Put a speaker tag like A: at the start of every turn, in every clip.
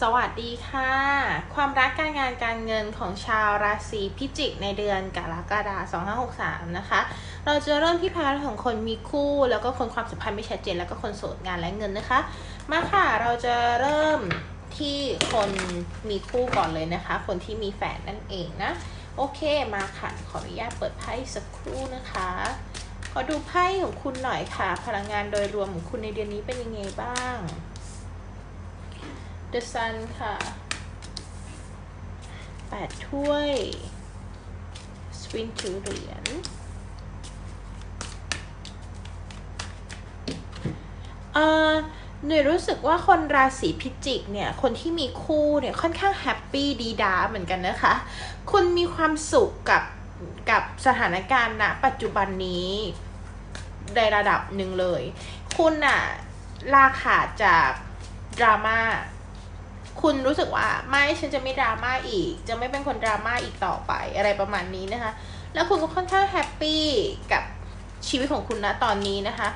A: สวัสดีค่ะ ความรักการงานการเงินของชาวราศีพิจิกในเดือนกรกฎาคม2563 นะคะ เราจะเริ่มที่พาร์ทของคนมีคู่ แล้วก็คนความสัมพันธ์ไม่ชัดเจน แล้วก็คนโสดงานและเงินนะคะ มาค่ะ เราจะเริ่มที่คนมีคู่ก่อนเลยนะคะ คนที่มีแฟนนั่นเองนะ โอเค มาค่ะ ขออนุญาตเปิดไพ่สักครู่นะคะ ขอดูไพ่ของคุณหน่อยค่ะ พลังงานโดยรวมของคุณในเดือนนี้เป็นยังไงบ้าง The Sun ค่ะแปดถ้วย สวินถือเหรียญเอ่อหนูรู้สึกว่าคนราศีพิจิกเนี่ย คนที่มีคู่เนี่ยค่อนข้างแฮปปี้ดีดาเหมือนกันนะคะ คุณมีความสุขกับกับสถานการณ์ณปัจจุบันนี้ในระดับหนึ่งเลย คุณอะลาขาดจากดราม่า คุณรู้สึกว่าไม่ฉันจะไม่ดราม่าอีก จะไม่เป็นคนดราม่าอีกต่อไปอะไรประมาณนี้นะคะ แล้วคุณก็ค่อนข้างแฮปปี้กับชีวิตของคุณนะตอนนี้นะคะ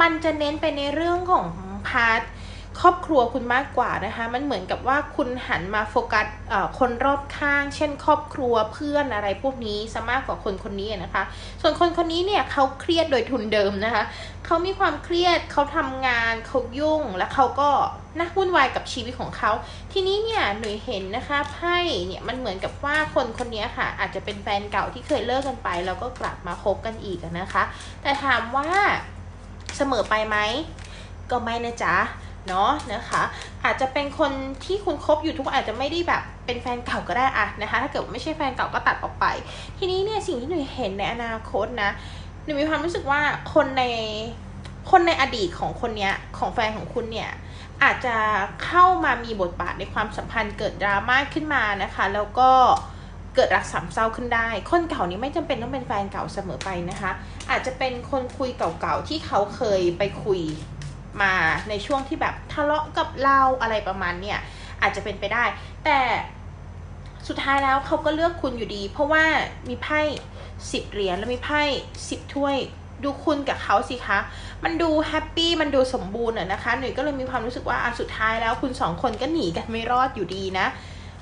A: มันจะเน้นไปในเรื่องของพาร์ทครอบครัวคุณมากกว่านะคะ มันเหมือนกับว่าคุณหันมาโฟกัสคนรอบข้าง เช่น ครอบครัวเพื่อนอะไรพวกนี้ซะมากกว่าคนคนนี้นะคะ ส่วนคนคนนี้เนี่ยเขาเครียดโดยทุนเดิมนะคะ เขามีความเครียดเขาทำงานเขายุ่งและเขาก็ น่าวุ่นวายกับชีวิตของเขา ทีนี้เนี่ยหนูเห็นนะคะไพ่เนี่ยมันเหมือนกับว่าคนคนนี้ค่ะ อาจจะเป็นแฟนเก่าที่เคยเลิกกันไป แล้วก็กลับมาคบกันอีกนะคะ แต่ถามว่าเสมอไปไหมก็ไม่นะจ๊ะเนาะนะคะ อาจจะเป็นคนที่คุณคบอยู่ทุกอาจจะไม่ได้แบบเป็นแฟนเก่าก็ได้อะนะคะ ถ้าเกิดว่าไม่ใช่แฟนเก่าก็ตัดออกไป ทีนี้เนี่ยสิ่งที่หนูเห็นในอนาคตนะหนูมีความรู้สึกว่าคนในคนในอดีตของคนเนี้ยของแฟนของคุณเนี่ย อาจจะเข้ามามีบทบาทในความสัมพันธ์เกิดดราม่าขึ้นมานะคะ แล้วก็เกิดรักสามเศร้าขึ้นได้ คนเก่านี้ไม่จำเป็นต้องเป็นแฟนเก่าเสมอไปนะคะ อาจจะเป็นคนคุยเก่าๆที่เขาเคยไปคุยมาในช่วงที่แบบทะเลาะกับเราอะไรประมาณเนี่ยอาจจะเป็นไปได้ แต่สุดท้ายแล้วเขาก็เลือกคุณอยู่ดี เพราะว่ามีไพ่สิบเหรียญแล้วมีไพ่สิบถ้วย ดูคุณกับเขาสิคะ มันดูแฮปปี้ มันดูสมบูรณ์อะนะคะ หนุ่ยก็เลยมีความรู้สึกว่าอะสุดท้ายแล้วคุณสองคนก็หนีกันไม่รอดอยู่ดีนะ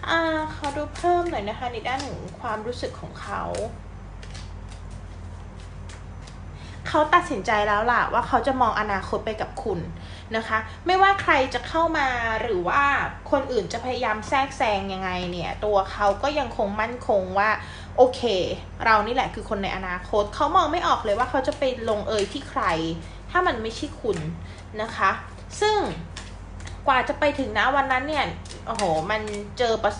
A: อ่าขอดูเพิ่มหน่อยนะคะในด้านของความรู้สึกของเขา เขาตัดสินใจแล้วล่ะว่าเขาจะมองอนาคตไปกับคุณ นะคะ ไม่ว่าใครจะเข้ามาหรือว่าคนอื่นจะพยายามแทรกแซงยังไงเนี่ยตัวเขาก็ยังคงมั่นคงว่าโอเค เรานี่แหละคือคนในอนาคตเขามองไม่ออกเลยว่าเขาจะไปลงเอยที่ใคร ถ้ามันไม่ใช่คุณนะคะ ซึ่งกว่าจะไปถึงนะวันนั้นเนี่ยโอ้โหมันเจอประ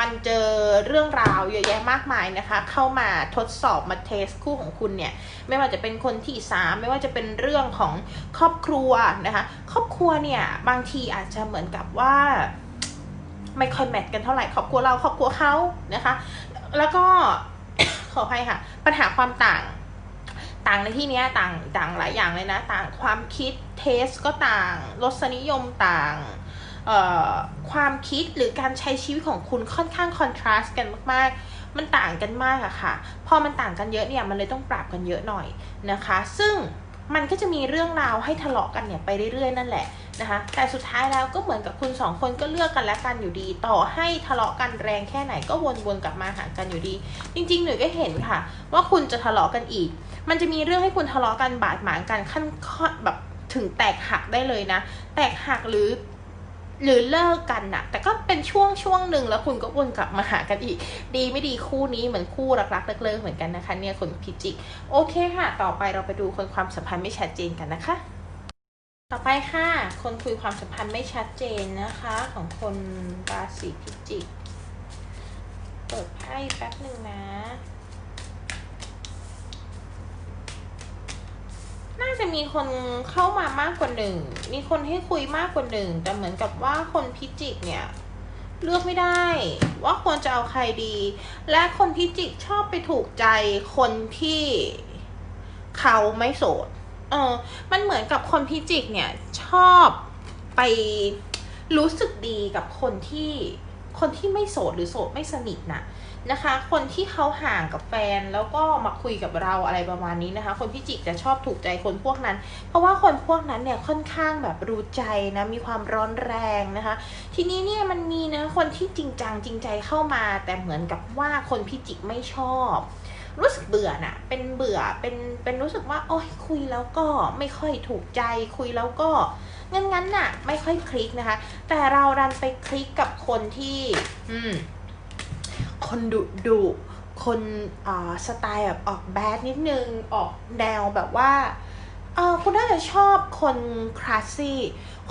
A: มันเจอเรื่องราวเยอะแยะมากมายนะคะ เข้ามาทดสอบมาเทสคู่ของคุณเนี่ย ไม่ว่าจะเป็นคนที่สามไม่ว่าจะเป็นเรื่องของครอบครัวนะคะ ครอบครัวเนี่ยบางทีอาจจะเหมือนกับว่าไม่ค่อยแมทกันเท่าไหร่ครอบครัวเราครอบครัวเขานะคะ แล้วก็ขออภัยค่ะ ปัญหาความต่างต่างในที่นี้ต่างต่างหลายอย่างเลยนะ ต่างความคิดเทสก็ต่างรสนิยมต่าง ความคิดหรือการใช้ชีวิตของคุณค่อนข้างคอนทราสต์กันมากๆ มันต่างกันมากอะค่ะ พอมันต่างกันเยอะเนี่ยมันเลยต้องปรับกันเยอะหน่อยนะคะ ซึ่งมันก็จะมีเรื่องราวให้ทะเลาะกันเนี่ยไปเรื่อยๆนั่นแหละนะคะ แต่สุดท้ายแล้วก็เหมือนกับคุณสองคนก็เลือกกันและกันอยู่ดี ต่อให้ทะเลาะกันแรงแค่ไหนก็วนๆกลับมาหากันอยู่ดี จริงๆหนูก็เห็นค่ะ ว่าคุณจะทะเลาะกันอีก มันจะมีเรื่องให้คุณทะเลาะกันบาดหมางกันขั้นข้อแบบถึงแตกหักได้เลยนะ แตกหักหรือ หรือเลิกกันน่ะแต่ก็เป็นช่วงช่วงหนึ่งแล้วคุณก็วนกลับมาหากันอีก ดีไม่ดีคู่นี้เหมือนคู่รักๆเลิกๆเหมือนกันนะคะ เนี่ยคนพิจิก โอเคค่ะ ต่อไปเราไปดูคนความสัมพันธ์ไม่ชัดเจนกันนะคะ ต่อไปค่ะ คนคุยความสัมพันธ์ไม่ชัดเจนนะคะ ของคนราศีพิจิก เปิดไพ่แป๊บหนึ่งนะ น่าจะมีคนเข้ามามากกว่าหนึ่ง มีคนให้คุยมากกว่าหนึ่ง แต่เหมือนกับว่าคนพิจิกเนี่ย เลือกไม่ได้ ว่าควรจะเอาใครดี และคนพิจิกชอบไปถูกใจคนที่เขาไม่โสด เออ มันเหมือนกับคนพิจิกเนี่ยชอบไปรู้สึกดีกับคนที่คนที่ไม่โสดหรือโสดไม่สนิทนะ นะคะ คนที่เขาห่างกับแฟนแล้วก็มาคุยกับเราอะไรประมาณนี้นะคะ คนพิจิกจะชอบถูกใจคนพวกนั้น เพราะว่าคนพวกนั้นเนี่ยค่อนข้างแบบรู้ใจนะมีความร้อนแรงนะคะ ทีนี้เนี่ยมันมีนะคนที่จริงจังจริงใจเข้ามา แต่เหมือนกับว่าคนพิจิกไม่ชอบ รู้สึกเบื่อน่ะเป็นเบื่อเป็นเป็นรู้สึกว่าโอ้ยคุยแล้วก็ไม่ค่อยถูกใจคุยแล้วก็งั้นงั้นน่ะ ไม่ค่อยคลิกนะคะ แต่เราดันไปคลิกกับคนที่ อืม คนดุดุคนสไตล์แบบออกแบดนิดนึง ออกแนวแบบว่าเออคุณน่าจะชอบคนคลาสซี่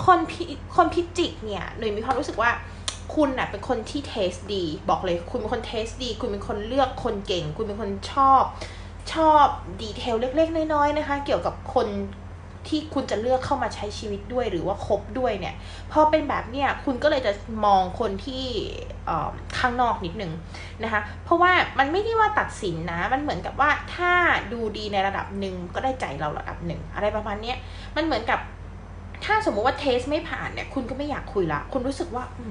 A: คนพิคนพิจิกเนี่ยหนูมีความรู้สึกว่าคุณน่ะเป็นคนที่เทสดี บอกเลยคุณเป็นคนเทสดี คุณเป็นคนเลือกคนเก่ง คุณเป็นคนชอบชอบดีเทลเล็กๆ น้อยๆนะคะ เกี่ยวกับคน ที่คุณจะเลือกเข้ามาใช้ชีวิตด้วยหรือว่าคบด้วยเนี่ยพอเป็นแบบเนี้ยคุณก็เลยจะมองคนที่ข้างนอกนิดนึงนะคะ เพราะว่ามันไม่ได้ว่าตัดสินนะ มันเหมือนกับว่าถ้าดูดีในระดับหนึ่งก็ได้ใจเราระดับหนึ่งอะไรประมาณนี้มันเหมือนกับถ้าสมมุติว่าเทสไม่ผ่านเนี่ย คุณก็ไม่อยากคุยละ คุณรู้สึกว่าอื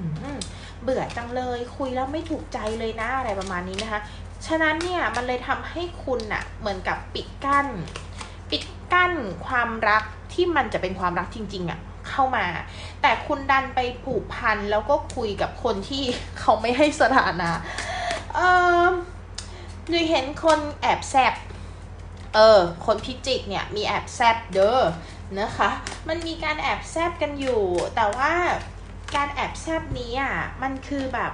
A: เบื่อจังเลยคุยแล้วไม่ถูกใจเลยนะอะไรประมาณนี้นะคะ ฉะนั้นเนี่ยมันเลยทำให้คุณอะ่ะเหมือนกับปิดกั้น กั้นความรักที่มันจะเป็นความรักจริง ๆอะ่ะเข้ามา แต่คุณดันไปผูกพันแล้วก็คุยกับคนที่เขาไม่ให้สถานะ เออหนูเห็นคนแอบแซบเออ คนพิจิกเนี่ยมีแอบแซบเด้อนะคะ มันมีการแอบแซบกันอยู่ แต่ว่าการแอบแซบนี้อะ มันคือแบบ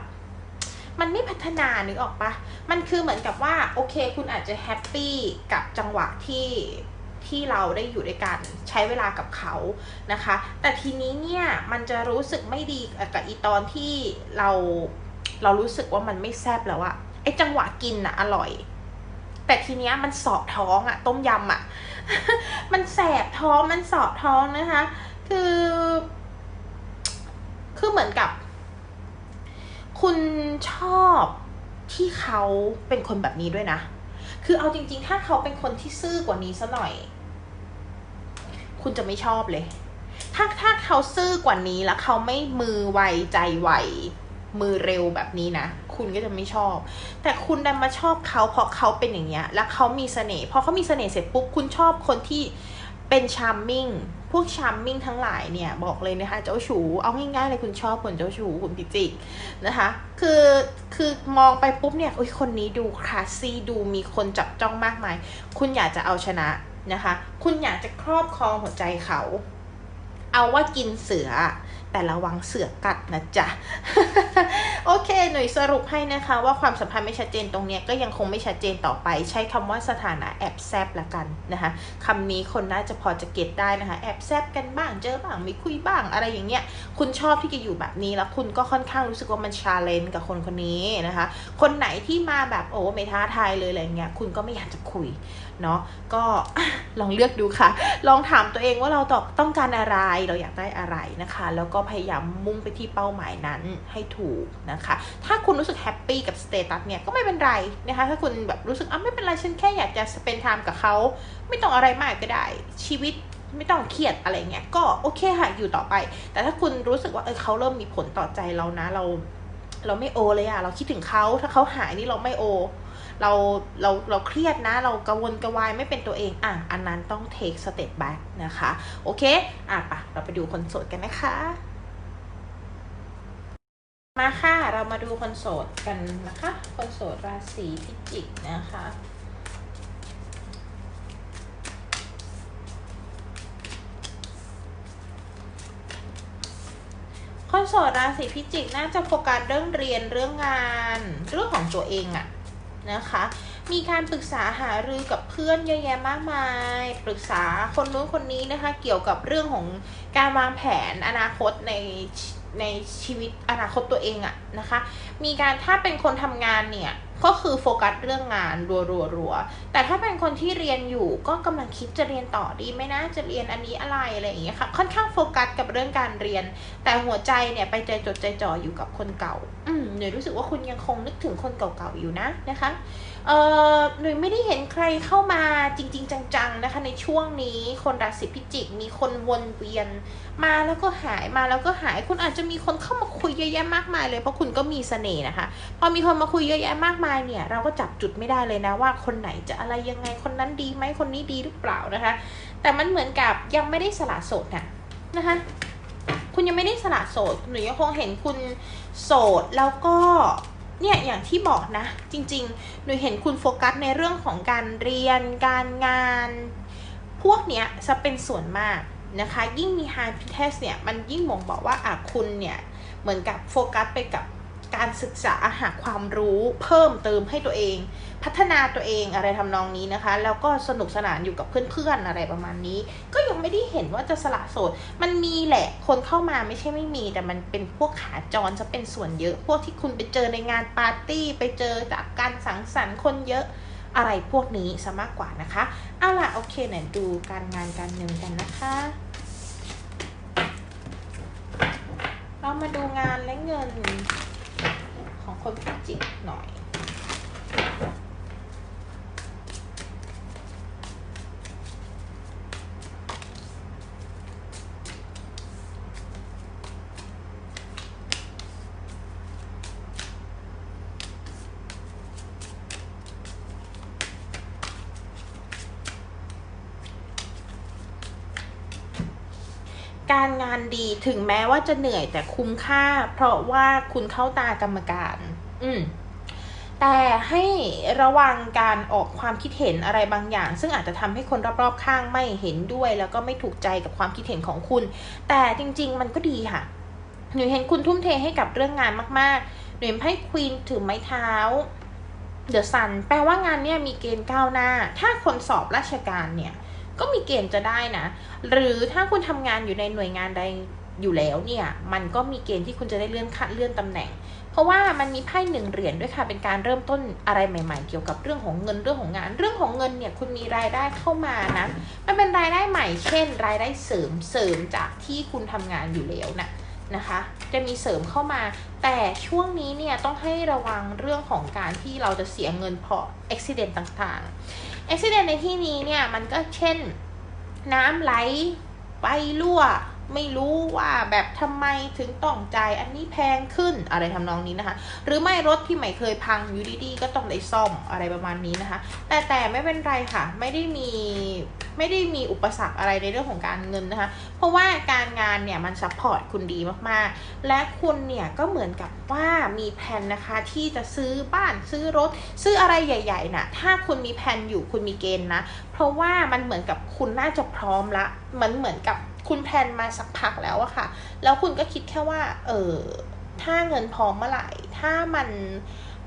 A: มันไม่พัฒนานึกออกปะมันคือเหมือนกับว่า โอเค คุณอาจจะแฮปปี้กับจังหวะที่ ที่เราได้อยู่ด้วยกันใช้เวลากับเขานะคะ แต่ทีนี้เนี่ยมันจะรู้สึกไม่ดีกับอีตอนที่เราเรารู้สึกว่ามันไม่แซบแล้วอะไอจังหวะกินอะอร่อย แต่ทีเนี้ยมันสอบท้องอะต้มยำอะมันแสบท้องมันสอบท้องนะคะ คือ คือเหมือนกับ คุณชอบที่เขาเป็นคนแบบนี้ด้วยนะ คือเอาจริง ๆ ถ้าเขาเป็นคนที่ซื่อกว่านี้ซะหน่อย คุณจะไม่ชอบเลย ถ้าถ้าเขาซื่อกว่านี้แล้วเขาไม่มือไวใจไวมือเร็วแบบนี้นะ คุณก็จะไม่ชอบ แต่คุณดันมาชอบเขาเพราะเขาเป็นอย่างเงี้ย แล้วเขามีเสน่ห์พอเขามีเสน่ห์เสร็จปุ๊บคุณชอบคนที่เป็นชาร์มมิ่งพวกชาร์มมิ่งทั้งหลายเนี่ย บอกเลยนะคะ เจ้าชูเอาง่ายๆเลยคุณชอบคนเจ้าชูคุณพิจิกนะคะ คือคือมองไปปุ๊บเนี่ยโอ้ยคนนี้ดูคลาสซี่ดูมีคนจับจ้องมากมาย คุณอยากจะเอาชนะ นะคะ คุณอยากจะครอบครองหัวใจเขา เอาว่ากินเสือ แต่ระวังเสือกัดนะจ๊ะ โอเค หน่ยสรุปให้นะคะ ว่าความสัมพันธ์ไม่ชัดเจนตรงนี้ก็ยังคงไม่ชัดเจนต่อไป ใช้คำว่าสถานะแอบแซบละกันนะคะคำนี้คนน่าจะพอจะเก็ตได้นะคะ แอบแซบกันบ้างเจอบ้างไมีคุยบ้างอะไรอย่างเงี้ย คุณชอบที่จะอยู่แบบนี้แล้วคุณก็ค่อนข้างรู้สึกว่ามันชาเลนจ์กับคนคนนี้นะคะ คนไหนที่มาแบบโอ้ไม่ท้าทายเลยอะไรเงี้ยคุณก็ไม่อยากจะคุยเนาะก็ลองเลือกดูค่ะ ลองถามตัวเองว่าเราต้องการอะไรเราอยากได้อะไรนะคะ แล้วก็พยายามมุ่งไปที่เป้าหมายนั้นให้ถูกนะคะ ถ้าคุณรู้สึกแฮปปี้กับสเตตัสเนี่ยก็ไม่เป็นไรนะคะ ถ้าคุณแบบรู้สึกอะไม่เป็นไรฉันแค่อยากจะสเปนไทม์กับเขาไม่ต้องอะไรมากก็ได้ ชีวิตไม่ต้องเครียดอะไรเงี้ยก็โอเคค่ะอยู่ต่อไป แต่ถ้าคุณรู้สึกว่าเออเขาเริ่มมีผลต่อใจเรานะเรา เราไม่โอเลยอะเราคิดถึงเขาถ้าเขาหายนี่เราไม่โอ เราเราเราเครียดนะ เรากังวลกระวายไม่เป็นตัวเองอะอันนั้นต้อง take step back นะคะ โอเค อะปะเราไปดูคนโสดกันนะคะ มาค่ะ เรามาดูคนโสดกันนะคะ คนโสดราศีพิจิกนะคะคนโสดราศีพิจิกน่าจะโฟกัสเรื่องเรียนเรื่องงาน เรื่องของตัวเองอะ นะคะ มีการปรึกษาหารือกับเพื่อนเยอะแยะมากมาย ปรึกษาคนนู้นคนนี้นะคะ เกี่ยวกับเรื่องของการวางแผนอนาคตในในชีวิตอนาคตตัวเองอะนะคะ มีการถ้าเป็นคนทำงานเนี่ย ก็คือโฟกัสเรื่องงานรัวๆแต่ถ้าเป็นคนที่เรียนอยู่ก็กำลังคิดจะเรียนต่อดีไหมนะจะเรียนอันนี้อะไรอะไรอย่างเงี้ยค่ะ ค่อนข้างโฟกัสกับเรื่องการเรียน แต่หัวใจเนี่ยไปใจจดใจจ่ออยู่กับคนเก่า อืมหนูรู้สึกว่าคุณยังคงนึกถึงคนเก่าๆอยู่นะนะคะ เออหนูไม่ได้เห็นใครเข้ามาจริง ๆ จังๆนะคะ ในช่วงนี้คนราศีพิจิกมีคนวนเวียน มาแล้วก็หายมาแล้วก็หายคุณอาจจะมีคนเข้ามาคุยเยอะแยะมากมายเลยเพราะคุณก็มีเสน่ห์นะคะ พอมีคนมาคุยเยอะแยะมากมายเนี่ย เราก็จับจุดไม่ได้เลยนะว่าคนไหนจะอะไรยังไงคนนั้นดีไหมคนนี้ดีหรือเปล่านะคะ แต่มันเหมือนกับยังไม่ได้สละโสดนะนะคะคุณยังไม่ได้สละโสดหนูยังคงเห็นคุณโสดแล้วก็ เนี่ยอย่างที่บอกนะ จริงๆ หนูเห็นคุณโฟกัสในเรื่องของการเรียน การงาน พวกเนี้ยจะเป็นส่วนมากนะคะ ยิ่งมี high p t e s t เนี่ย มันยิ่งบ่งบอกว่าอะคุณเนี่ย เหมือนกับโฟกัสไปกับ การศึกษาหาความรู้เพิ่มเติมให้ตัวเอง พัฒนาตัวเองอะไรทำนองนี้นะคะ แล้วก็สนุกสนานอยู่กับเพื่อนๆอะไรประมาณนี้ ก็ยังไม่ได้เห็นว่าจะสละโสด มันมีแหละคนเข้ามาไม่ใช่ไม่มี แต่มันเป็นพวกขาจรจะเป็นส่วนเยอะ พวกที่คุณไปเจอในงานปาร์ตี้ไปเจอจากการสังสรรค์คนเยอะอะไรพวกนี้ซะมากกว่านะคะเอาล่ะโอเคเนี่ยดูการงานการเงินกันนะคะ เรามาดูงานและเงิน คนพิจิกหน่อย การงานดีถึงแม้ว่าจะเหนื่อยแต่คุ้มค่า เพราะว่าคุณเข้าตากรรมการ อืมแต่ให้ระวังการออกความคิดเห็นอะไรบางอย่าง ซึ่งอาจจะทำให้คนรอบๆข้างไม่เห็นด้วย แล้วก็ไม่ถูกใจกับความคิดเห็นของคุณ แต่จริง ๆ มันก็ดีค่ะ หนูเห็นคุณทุ่มเทให้กับเรื่องงานมากๆ หนูเห็นให้ควีนถือไม้เท้าเดอะซันแปลว่างานเนี่ยมีเกณฑ์ก้าวหน้า ถ้าคนสอบราชการเนี่ย ก็มีเกณฑ์จะได้นะ หรือถ้าคุณทำงานอยู่ในหน่วยงานใดอยู่แล้วเนี่ย มันก็มีเกณฑ์ที่คุณจะได้เลื่อนขั้นเลื่อนตำแหน่ง ราะว่ามันมีไพ่หนึ่งเหรียญด้วยค่ะ เป็นการเริ่มต้นอะไรใหม่ ๆ เกี่ยวกับเรื่องของเงินเรื่องของงาน เรื่องของเงินเนี่ยคุณมีรายได้เข้ามานะ มันเป็นรายได้ใหม่ เช่น รายได้เสริมเสริมจากที่คุณทำงานอยู่แล้วนะนะคะ จะมีเสริมเข้ามา แต่ช่วงนี้เนี่ยต้องให้ระวังเรื่องของการที่เราจะเสียเงินเพราะอุบิเหตุต่างๆอุบิเหตุในที่นี้เนี่ยมันก็เช่น น้ำไหลไฟรั่ว ไม่รู้ว่าแบบทำไมถึงต้องจ่ายอันนี้แพงขึ้นอะไรทำนองนี้นะคะ หรือไม่รถที่ใหม่เคยพังอยู่ดีๆก็ต้องได้ซ่อมอะไรประมาณนี้นะคะ แต่แต่ไม่เป็นไรค่ะ ไม่ได้มีไม่ได้มีอุปสรรคอะไรในเรื่องของการเงินนะคะ เพราะว่าการงานเนี่ยมันซัพพอร์ตคุณดีมากๆ และคุณเนี่ยก็เหมือนกับว่ามีแผนนะคะที่จะซื้อบ้านซื้อรถ ซื้ออะไรใหญ่ๆนะถ้าคุณมีแผนอยู่คุณมีเกณฑ์นะ เพราะว่ามันเหมือนกับคุณน่าจะพร้อมละเหมือนเหมือนกับ คุณแพลนมาสักพักแล้วอะค่ะ แล้วคุณก็คิดแค่ว่า เออถ้าเงินพร้อมเมื่อไหร่ ถ้ามัน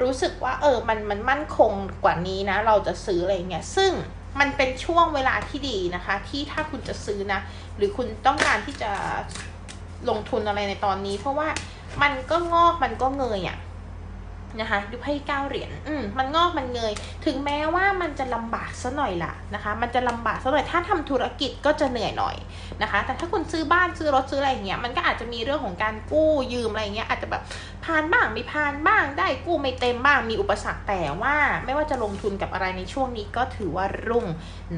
A: รู้สึกว่า เออ มันมันมั่นคงกว่านี้นะ เราจะซื้ออะไรเงี้ย ซึ่งมันเป็นช่วงเวลาที่ดีนะคะ ที่ถ้าคุณจะซื้อนะ หรือคุณต้องการที่จะลงทุนอะไรในตอนนี้ เพราะว่ามันก็งอกมันก็เงยอะ นะคะดูไพ่เก้าเหรียญอืมมันงอกมันเงย ถึงแม้ว่ามันจะลำบากซะหน่อยล่ะนะคะ มันจะลำบากซะหน่อยถ้าทำธุรกิจก็จะเหนื่อยหน่อยนะคะ แต่ถ้าคุณซื้อบ้านซื้อรถซื้ออะไรอย่างเงี้ยมันก็อาจจะมีเรื่องของการกู้ยืมอะไรเงี้ยอาจจะแบบ ผ่านบ้างไม่ผ่านบ้างได้กู้ไม่เต็มบ้างมีอุปสรรคแต่ว่า ไม่ว่าจะลงทุนกับอะไรในช่วงนี้ก็ถือว่ารุ่ง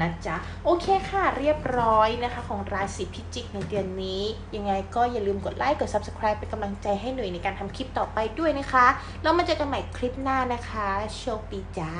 A: นะจ๊ะโอเคค่ะเรียบร้อยนะคะ ของราศีพิจิกในเดือนนี้ ยังไงก็อย่าลืมกดไลค์กด subscribe เป็นกำลังใจให้หน่วยในการทำคลิปต่อไปด้วยนะคะแล้วมาเจอกันใหม่คลิปหน้านะคะโชคดีจ้า